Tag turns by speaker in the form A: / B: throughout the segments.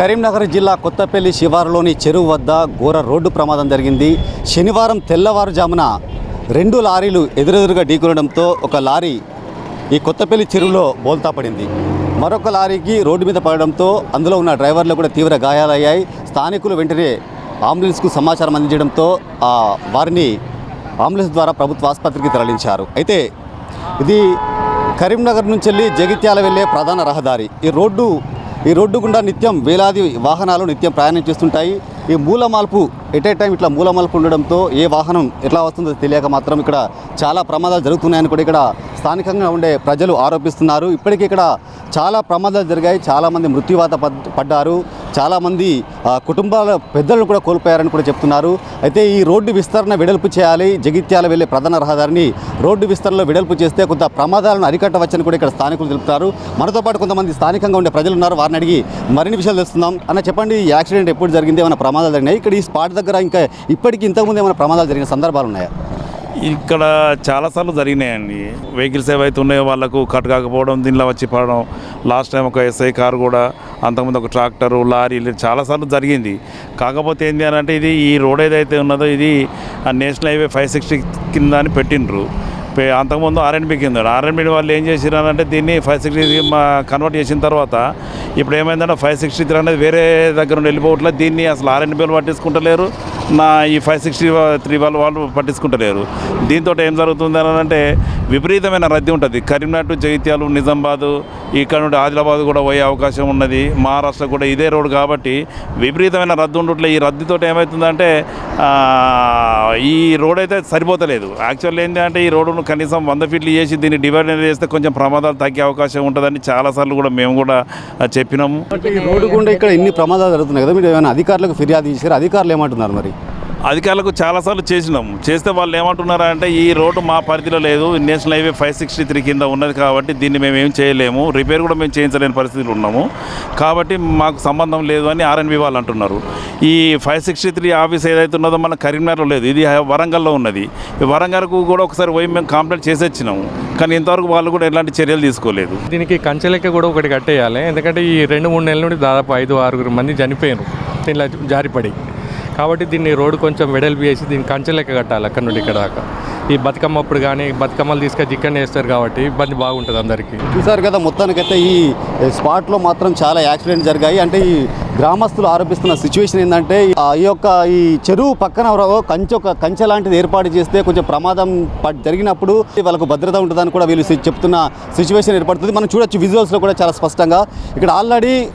A: కరీంనగర్ జిల్లా కొత్తపల్లి శివారులోని చెరువు వద్ద ఘోర రోడ్డు ప్రమాదం జరిగింది. శనివారం తెల్లవారుజామున రెండు లారీలు ఎదురెదురుగా ఢీకొనడంతో ఒక లారీ ఈ కొత్తపల్లి చెరువులో బోల్తా పడింది. మరొక లారీకి రోడ్డు మీద పడడంతో అందులో ఉన్న డ్రైవర్లు కూడా తీవ్ర గాయాలయ్యాయి. స్థానికులు వెంటనే అంబులెన్స్కు సమాచారం అందించడంతో వారిని అంబులెన్స్ ద్వారా ప్రభుత్వ ఆసుపత్రికి తరలించారు. అయితే ఇది కరీంనగర్ నుంచి వెళ్ళి జగిత్యాల వెళ్ళే ప్రధాన రహదారి. ఈ రోడ్డు ఈ రోడ్డు గుండా నిత్యం వేలాది వాహనాలు నిత్యం ప్రయాణం చేస్తుంటాయి. ఈ మూల మలుపు ఎట్ ఏ టైం ఇట్లా మూల మలుపు ఉండడంతో ఏ వాహనం ఎట్లా వస్తుందో తెలియక మాత్రం ఇక్కడ చాలా ప్రమాదాలు జరుగుతున్నాయని కూడా ఇక్కడ స్థానికంగా ఉండే ప్రజలు ఆరోపిస్తున్నారు. ఇప్పటికీ ఇక్కడ చాలా ప్రమాదాలు జరిగాయి. చాలామంది మృత్యువాత పడ్- పడ్డారు. చాలామంది కుటుంబాల పెద్దలను కూడా కోల్పోయారని కూడా చెప్తున్నారు. అయితే ఈ రోడ్డు విస్తరణ వెడల్పు చేయాలి జగిత్యాల వెళ్ళే ప్రధాన రహదారిని రోడ్డు విస్తరణలో వెడల్పు చేస్తే కొంత ప్రమాదాలను అరికట్టవచ్చని కూడా ఇక్కడ స్థానికులు తెలుపుతారు. మనతో పాటు కొంతమంది స్థానికంగా ఉండే ప్రజలు ఉన్నారు. వారిని అడిగి మరిన్ని విషయాలు తెలుస్తున్నాం అన్న చెప్పండి ఈ యాక్సిడెంట్ ఎప్పుడు జరిగింది? ఏమైనా ప్రమాదాలు జరిగినాయి? ఇక్కడ ఈ స్పాట్ దగ్గర ఇంకా ఇప్పటికీ ఇంతకుముందు ఏమైనా ప్రమాదాలు జరిగిన సందర్భాలు ఉన్నాయా?
B: ఇక్కడ చాలాసార్లు జరిగినాయండి. వెహికల్స్ ఏవైతే ఉన్నాయో వాళ్ళకు కట్ కాకపోవడం దీనిలో వచ్చి పడడం లాస్ట్ టైం ఒక ఎస్ఐ కారు కూడా అంతకుముందు ఒక ట్రాక్టరు లారీలు చాలాసార్లు జరిగింది. కాకపోతే ఏంటి అని అంటే ఇది ఈ రోడ్ ఏదైతే ఉన్నదో ఇది ఆ నేషనల్ హైవే ఫైవ్ సిక్స్టీ కింద అని పెట్టిండ్రు. అంతకుముందు ఆర్ఎన్బి కింద ఆర్ఎన్బి వాళ్ళు ఏం చేసిరు అంటే దీన్ని ఫైవ్ సిక్స్టీ కన్వర్ట్ చేసిన తర్వాత ఇప్పుడు ఏమైందంటే ఫైవ్ సిక్స్టీ త్రీ అనేది వేరే దగ్గర నుండి వెళ్ళిపోవట్లేదు దీన్ని అసలు ఆర్ఎన్బి పట్టించుకుంటలేరు. నా ఈ ఫైవ్ సిక్స్టీ త్రీ వాళ్ళు వాళ్ళు పట్టించుకుంటలేరు. దీంతో ఏం జరుగుతుంది అని అంటే విపరీతమైన రద్దీ ఉంటుంది. కరీంనగర్ టు జగిత్యాలు నిజామాబాదు ఇక్కడ నుండి ఆదిలాబాద్ కూడా పోయే అవకాశం ఉన్నది. మహారాష్ట్ర కూడా ఇదే రోడ్ కాబట్టి విపరీతమైన రద్దు ఉండట్లే. ఈ రద్దీతో ఏమవుతుందంటే ఈ రోడ్ అయితే సరిపోతలేదు. యాక్చువల్ ఏంటి అంటే ఈ రోడ్డును కనీసం వంద ఫీట్లు చేసి దీన్ని డివైడ్ చేస్తే కొంచెం ప్రమాదాలు తగ్గే అవకాశం ఉంటుందని చాలాసార్లు కూడా మేము కూడా చెప్పినాము.
A: ఈ రోడ్డు గుండా ఇక్కడ ఇన్ని ప్రమాదాలు జరుగుతున్నాయి కదా మీరు? ఏమైనా అధికారులకు ఫిర్యాదు చేశారు? అధికారులు ఏమంటున్నారు మరి?
B: అధికారులకు చాలాసార్లు చేసినాం. చేస్తే వాళ్ళు ఏమంటున్నారు అంటే ఈ రోడ్డు మా పరిధిలో లేదు. National highway five sixty three కింద ఉన్నది కాబట్టి దీన్ని మేము ఏం చేయలేము. రిపేర్ కూడా మేము చేయించలేని పరిస్థితులు ఉన్నాము. కాబట్టి మాకు సంబంధం లేదు అని ఆర్ఎన్బి వాళ్ళు అంటున్నారు. ఈ ఫైవ్ సిక్స్టీ త్రీ ఆఫీస్ ఏదైతే ఉన్నదో మన కరీంనగర్లో లేదు. ఇది వరంగల్లో ఉన్నది. వరంగల్కు కూడా ఒకసారి పోయి మేము కంప్లైంట్ చేసి వచ్చినాము కానీ ఇంతవరకు వాళ్ళు కూడా ఎలాంటి చర్యలు తీసుకోలేదు.
C: దీనికి కంచె లెక్క కూడా ఒకటి కట్టేయాలి. ఎందుకంటే ఈ రెండు మూడు నెలల నుండి దాదాపు ఐదు ఆరుగురు మంది చనిపోయారు దీనిలో జారిపడి. కాబట్టి దీన్ని రోడ్డు కొంచెం వెడల్పు చేసి దీన్ని కంచె లెక్క కట్టాలి అక్కడ నుండి ఇక్కడ దాకా. ఈ బతుకమ్మ అప్పుడు కానీ బతుకమ్మలు తీసుకొచ్చి ఇక్కడనే వేస్తారు కాబట్టి ఇబ్బంది బాగుంటుంది అందరికీ.
A: చూసారు కదా మొత్తానికైతే ఈ స్పాట్లో మాత్రం చాలా యాక్సిడెంట్ జరిగాయి. అంటే ఈ గ్రామస్తులు ఆరోపిస్తున్న సిచ్యువేషన్ ఏంటంటే ఆ ఈ యొక్క ఈ చెరువు పక్కన కంచె ఒక కంచె లాంటిది ఏర్పాటు చేస్తే కొంచెం ప్రమాదం ప- జరిగినప్పుడు వాళ్ళకు భద్రత ఉంటుందని కూడా వీళ్ళు చెప్తున్న సిచ్యువేషన్ ఏర్పడుతుంది. మనం చూడొచ్చు విజువల్స్లో కూడా చాలా స్పష్టంగా. ఇక్కడ ఆల్రెడీ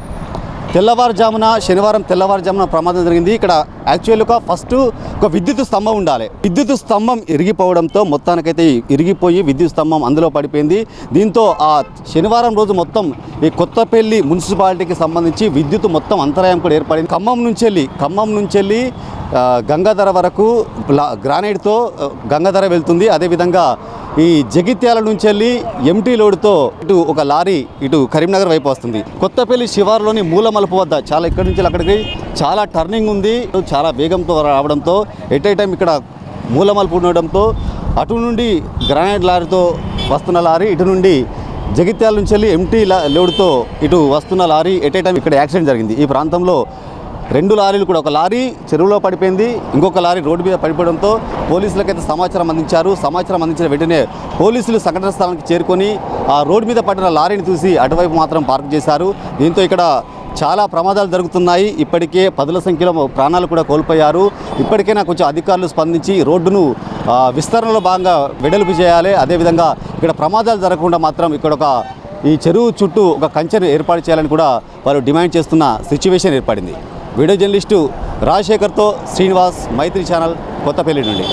A: తెల్లవారుజామున శనివారం తెల్లవారుజామున ప్రమాదం జరిగింది. ఇక్కడ యాక్చువల్గా ఫస్ట్ ఒక విద్యుత్ స్తంభం ఉండాలి. విద్యుత్ స్తంభం ఇరిగిపోవడంతో మొత్తానికైతే ఇరిగిపోయి విద్యుత్ స్తంభం అందులో పడిపోయింది. దీంతో ఆ శనివారం రోజు మొత్తం ఈ కొత్తపల్లి మున్సిపాలిటీకి సంబంధించి విద్యుత్ మొత్తం అంతరాయం కూడా ఏర్పడింది. ఖమ్మం నుంచి వెళ్ళి ఖమ్మం నుంచి వెళ్ళి గంగాధర వరకు లా- గ్రానైట్తో గంగాధర వెళ్తుంది. అదేవిధంగా ఈ జగిత్యాల నుంచి వెళ్ళి ఎంటీ లోడ్తో ఇటు ఒక లారీ ఇటు కరీంనగర్ వైపు వస్తుంది. కొత్తపల్లి శివారులోని మూలమలుపు వద్ద చాలా ఇక్కడి నుంచి అక్కడికి చాలా టర్నింగ్ ఉంది. చాలా వేగంతో రావడంతో ఎట్ ఏ టైం ఇక్కడ మూలమలుపు ఉండడంతో అటు నుండి గ్రానైట్ లారీతో వస్తున్న లారీ ఇటు నుండి జగిత్యాల నుంచి వెళ్ళి ఎంటీ లా- లోడ్తో ఇటు వస్తున్న లారీ ఎట్ ఏ టైం ఇక్కడ యాక్సిడెంట్ జరిగింది. ఈ ప్రాంతంలో రెండు లారీలు కూడా ఒక లారీ చెరువులో పడిపోయింది ఇంకొక లారీ రోడ్డు మీద పడిపోవడంతో పోలీసులకైతే సమాచారం అందించారు. సమాచారం అందించిన వెంటనే పోలీసులు సంఘటన స్థలానికి చేరుకొని ఆ రోడ్డు మీద పడిన లారీని చూసి అటువైపు మాత్రం పార్క్ చేశారు. దీంతో ఇక్కడ చాలా ప్రమాదాలు జరుగుతున్నాయి. ఇప్పటికే పదుల సంఖ్యలో ప్రాణాలు కూడా కోల్పోయారు. ఇప్పటికైనా కొంచెం అధికారులు స్పందించి రోడ్డును విస్తరణలో భాగంగా వెడల్పు చేయాలి. అదేవిధంగా ఇక్కడ ప్రమాదాలు జరగకుండా మాత్రం ఇక్కడ ఒక ఈ చెరువు చుట్టూ ఒక కంచెను ఏర్పాటు చేయాలని కూడా వారు డిమాండ్ చేస్తున్న సిచ్యువేషన్ ఏర్పడింది. వీడియో జర్నలిస్టు రాజశేఖర్తో శ్రీనివాస్ మైత్రి ఛానల్ కొత్తపల్లి నుండి.